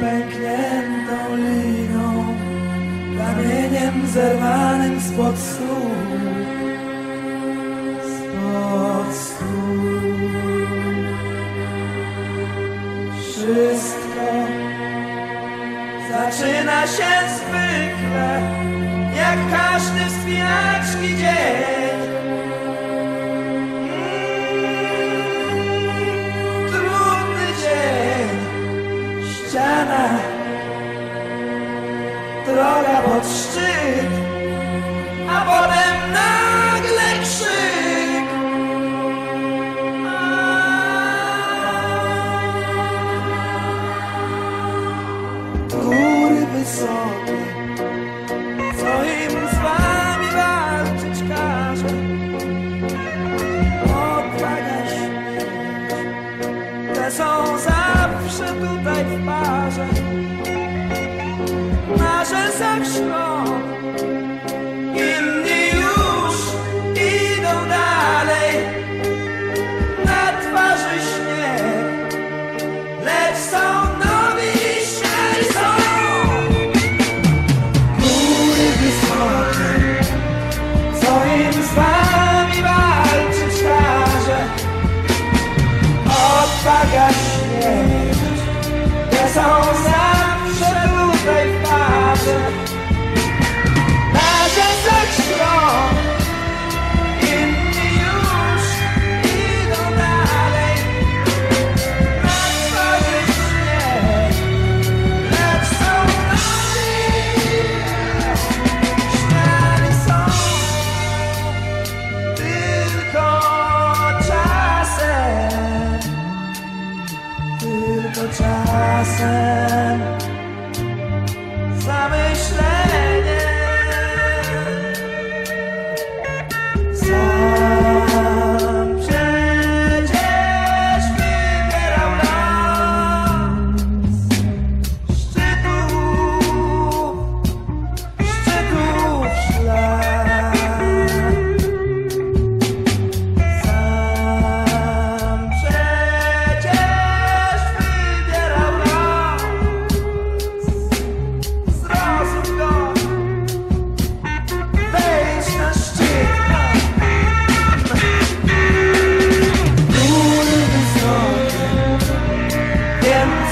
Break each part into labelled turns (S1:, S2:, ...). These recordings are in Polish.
S1: Pękniętą liną Kamieniem zerwanym spod stóp Spod stóp wszystko zaczyna się zwykle, jak każdy wspinaczki dzień. Droga pod szczyt, a potem nagle krzyk. góry wysokie, co im z wami walczyć każe. Odwaga śmierć, te są zawsze tutaj w parze. direction.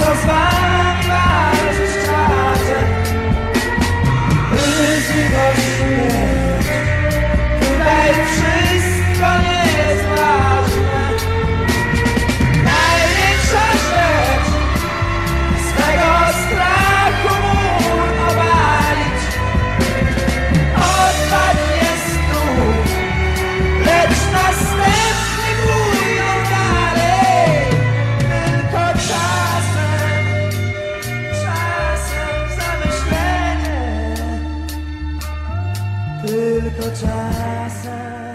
S1: goes by. tylko czasem.